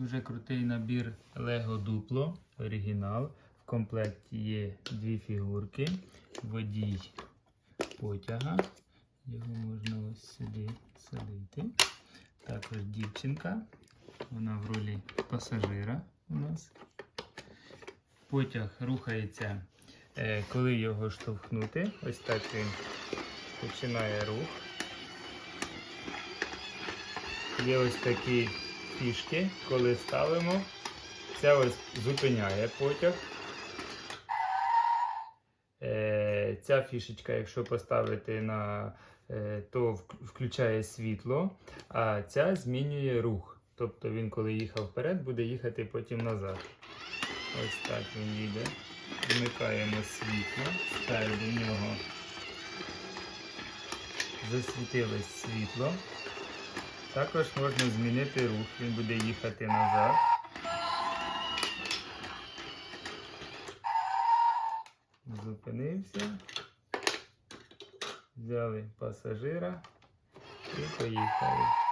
Дуже крутий набір Lego Duplo, оригінал. В комплекті є дві фігурки, водій потяга. Його можна ось сюди садити. Також дівчинка. Вона в ролі пасажира у нас. Потяг рухається, е, коли його штовхнути. Ось так він починає рух. Є ось такі фішки, коли ставимо. Ця ось зупиняє потяг. Е, Ця фішечка, якщо поставити на е, то включає світло, а ця змінює рух. Тобто він, коли їхав вперед, буде їхати потім назад. Ось так він їде. Вмикаємо світло. Спереду нього засвітилось світло. Також можна змінити рух, він буде їхати назад. Зупинився. Взяли пасажира і поїхали.